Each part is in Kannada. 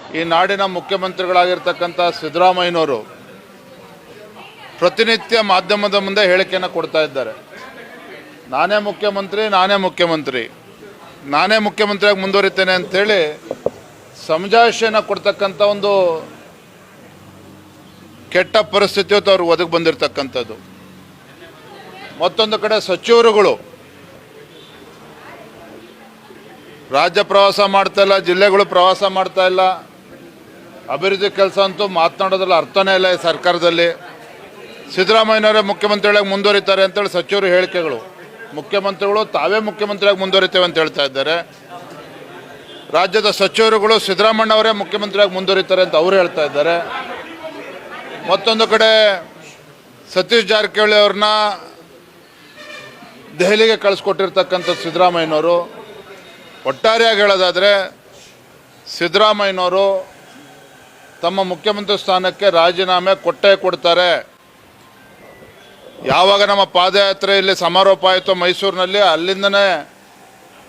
ಈ ನಾಡಿನ ಮುಖ್ಯಮಂತ್ರಿಗಳಾಗಿರ್ತಕ್ಕಂಥ ಸಿದ್ದರಾಮಯ್ಯನವರು ಪ್ರತಿನಿತ್ಯ ಮಾಧ್ಯಮದ ಮುಂದೆ ಹೇಳಿಕೆಯನ್ನು ಕೊಡ್ತಾ ಇದ್ದಾರೆ. ನಾನೇ ಮುಖ್ಯಮಂತ್ರಿ ನಾನೇ ಮುಖ್ಯಮಂತ್ರಿ, ನಾನೇ ಮುಖ್ಯಮಂತ್ರಿಯಾಗಿ ಮುಂದುವರಿತೇನೆ ಅಂಥೇಳಿ ಸಮಜಾಯಿಷಿಯನ್ನು ಕೊಡ್ತಕ್ಕಂಥ ಒಂದು ಕೆಟ್ಟ ಪರಿಸ್ಥಿತಿ ಅವರು ಅವ್ರಿಗೆ ಒದಗಿ ಬಂದಿರತಕ್ಕಂಥದ್ದು. ಮತ್ತೊಂದು ಕಡೆ ಸಚಿವರುಗಳು ರಾಜ್ಯ ಪ್ರವಾಸ ಮಾಡ್ತಾ ಇಲ್ಲ, ಜಿಲ್ಲೆಗಳು ಪ್ರವಾಸ ಮಾಡ್ತಾ ಇಲ್ಲ. ಅಭಿವೃದ್ಧಿ ಕೆಲಸ ಅಂತೂ ಮಾತನಾಡೋದ್ರಲ್ಲಿ ಅರ್ಥನೇ ಇಲ್ಲ ಈ ಸರ್ಕಾರದಲ್ಲಿ. ಸಿದ್ದರಾಮಯ್ಯನವರೇ ಮುಖ್ಯಮಂತ್ರಿಗಳಾಗಿ ಮುಂದುವರಿತಾರೆ ಅಂತೇಳಿ ಸಚಿವರು ಹೇಳಿಕೆಗಳು. ಮುಖ್ಯಮಂತ್ರಿಗಳು ತಾವೇ ಮುಖ್ಯಮಂತ್ರಿಯಾಗಿ ಮುಂದುವರಿತೇವೆ ಅಂತ ಹೇಳ್ತಾ ಇದ್ದಾರೆ. ರಾಜ್ಯದ ಸಚಿವರುಗಳು ಸಿದ್ದರಾಮಣ್ಣವರೇ ಮುಖ್ಯಮಂತ್ರಿಯಾಗಿ ಮುಂದುವರಿತಾರೆ ಅಂತ ಅವರು ಹೇಳ್ತಾ ಇದ್ದಾರೆ. ಮತ್ತೊಂದು ಕಡೆ ಸತೀಶ್ ಜಾರಕಿಹೊಳಿ ಅವ್ರನ್ನ ದೆಹಲಿಗೆ ಕಳಿಸ್ಕೊಟ್ಟಿರ್ತಕ್ಕಂಥ ಸಿದ್ದರಾಮಯ್ಯನವರು. ಒಟ್ಟಾರೆಯಾಗಿ ಹೇಳೋದಾದರೆ ಸಿದ್ದರಾಮಯ್ಯನವರು ತಮ್ಮ ಮುಖ್ಯಮಂತ್ರಿ ಸ್ಥಾನಕ್ಕೆ ರಾಜೀನಾಮೆ ಕೊಟ್ಟೇ ಕೊಡ್ತಾರೆ. ಯಾವಾಗ ನಮ್ಮ ಪಾದಯಾತ್ರೆ ಇಲ್ಲಿ ಸಮಾರೋಪ ಆಯಿತು ಮೈಸೂರಿನಲ್ಲಿ, ಅಲ್ಲಿಂದನೇ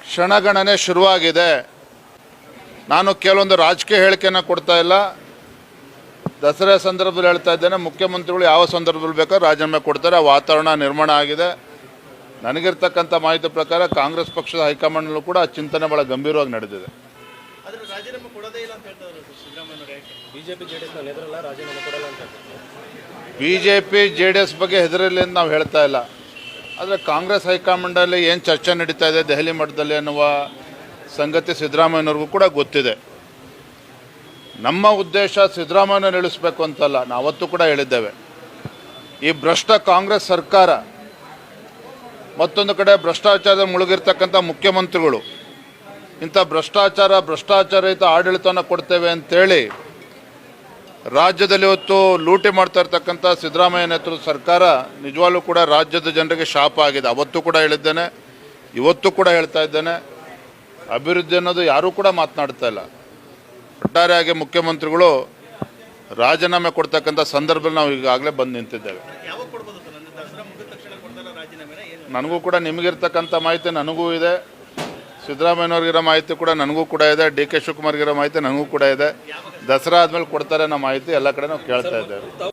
ಕ್ಷಣಗಣನೆ ಶುರುವಾಗಿದೆ. ನಾನು ಕೆಲವೊಂದು ರಾಜಕೀಯ ಹೇಳಿಕೆಯನ್ನು ಕೊಡ್ತಾ ಇಲ್ಲ. ದಸರಾ ಸಂದರ್ಭದಲ್ಲಿ ಹೇಳ್ತಾ ಇದ್ದೇನೆ, ಮುಖ್ಯಮಂತ್ರಿಗಳು ಯಾವ ಸಂದರ್ಭದಲ್ಲಿ ಬೇಕಾದ್ರೂ ರಾಜೀನಾಮೆ ಕೊಡ್ತಾರೆ, ಆ ವಾತಾವರಣ ನಿರ್ಮಾಣ ಆಗಿದೆ. ನನಗಿರ್ತಕ್ಕಂಥ ಮಾಹಿತಿ ಪ್ರಕಾರ ಕಾಂಗ್ರೆಸ್ ಪಕ್ಷದ ಹೈಕಮಾಂಡ್ನಲ್ಲೂ ಕೂಡ ಆ ಚಿಂತನೆ ಭಾಳ ಗಂಭೀರವಾಗಿ ನಡೆದಿದೆ. ಆದ್ರೆ ರಾಜೀನಾಮೆ ಕೊಡೋದೇ ಇಲ್ಲ ಅಂತ ಹೇಳ್ತಾರೆ ಸಿದ್ದರಾಮಯ್ಯ ಯಾಕೆ? ಬಿಜೆಪಿ ಜೆಡಿಎಸ್ ನಾನು ರಾಜೀನಾಮೆ ಕೊಡಲ್ಲ ಅಂತ ಹೇಳ್ತಾರೆ. B J P J D S ಬಗ್ಗೆ ಹೆದರಲಿ ಅಂತ ನಾವು ಹೇಳ್ತಾ ಇಲ್ಲ. ಆದರೆ ಕಾಂಗ್ರೆಸ್ ಹೈಕಮಾಂಡಲ್ಲಿ ಏನು ಚರ್ಚೆ ನಡೀತಾ ಇದೆ ದೆಹಲಿ ಮಟ್ಟದಲ್ಲಿ ಅನ್ನುವ ಸಂಗತಿ ಸಿದ್ದರಾಮಯ್ಯನವ್ರಿಗೂ ಕೂಡ ಗೊತ್ತಿದೆ. ನಮ್ಮ ಉದ್ದೇಶ ಸಿದ್ದರಾಮಯ್ಯನ ಇಳಿಸ್ಬೇಕು ಅಂತಲ್ಲ ನಾವತ್ತು ಅವತ್ತು ಕೂಡ ಹೇಳಿದ್ದೇವೆ. ಈ ಭ್ರಷ್ಟ ಕಾಂಗ್ರೆಸ್ ಸರ್ಕಾರ ಮತ್ತೊಂದು ಕಡೆ ಭ್ರಷ್ಟಾಚಾರದ ಮುಳುಗಿರ್ತಕ್ಕಂಥ ಮುಖ್ಯಮಂತ್ರಿಗಳು. ಇಂಥ ಭ್ರಷ್ಟಾಚಾರ ಭ್ರಷ್ಟಾಚಾರಯುತ ಆಡಳಿತವನ್ನು ಕೊಡ್ತೇವೆ ಅಂತೇಳಿ ರಾಜ್ಯದಲ್ಲಿ ಇವತ್ತು ಲೂಟಿ ಮಾಡ್ತಾ ಇರ್ತಕ್ಕಂಥ ಸಿದ್ದರಾಮಯ್ಯ ನೇತೃತ್ವದ ಸರ್ಕಾರ ನಿಜವಾಗ್ಲೂ ಕೂಡ ರಾಜ್ಯದ ಜನರಿಗೆ ಶಾಪ ಆಗಿದೆ. ಅವತ್ತು ಕೂಡ ಹೇಳಿದ್ದೇನೆ, ಇವತ್ತು ಕೂಡ ಹೇಳ್ತಾ ಇದ್ದೇನೆ. ಅಭಿವೃದ್ಧಿ ಅನ್ನೋದು ಯಾರೂ ಕೂಡ ಮಾತನಾಡ್ತಾ ಇಲ್ಲ. ಒಟ್ಟಾರೆಯಾಗಿ ಮುಖ್ಯಮಂತ್ರಿಗಳು ರಾಜೀನಾಮೆ ಕೊಡ್ತಕ್ಕಂಥ ಸಂದರ್ಭದಲ್ಲಿ ನಾವು ಈಗಾಗಲೇ ಬಂದು ನಿಂತಿದ್ದೇವೆ ಯಾವಾಗ ಕೊಡ್ಬೋದು ಸರ್ ಅಂದ್ರೆ ದಸರಾ ಮುಗಿದ ತಕ್ಷಣ ಕೊಡ್ತಾರ ರಾಜೀನಾಮೆನ ಏನು ನನಗೂ ಕೂಡ ನಿಮಗಿರ್ತಕ್ಕಂಥ ಮಾಹಿತಿ ನನಗೂ ಇದೆ. ಸಿದ್ದರಾಮಯ್ಯನವ್ರಿಗಿರೋ ಮಾಹಿತಿ ಕೂಡ ನನಗೂ ಕೂಡ ಇದೆ. ಡಿ ಕೆ ಶಿವಕುಮಾರ್ಗಿರೋ ಮಾಹಿತಿ ನನಗೂ ಕೂಡ ಇದೆ. ದಸರಾ ಆದಮೇಲೆ ಕೊಡ್ತಾರೆ ಅನ್ನೋ ಮಾಹಿತಿ ಎಲ್ಲ ಕಡೆ ನಾವು ಕೇಳ್ತಾ ಇದ್ದೇವೆ.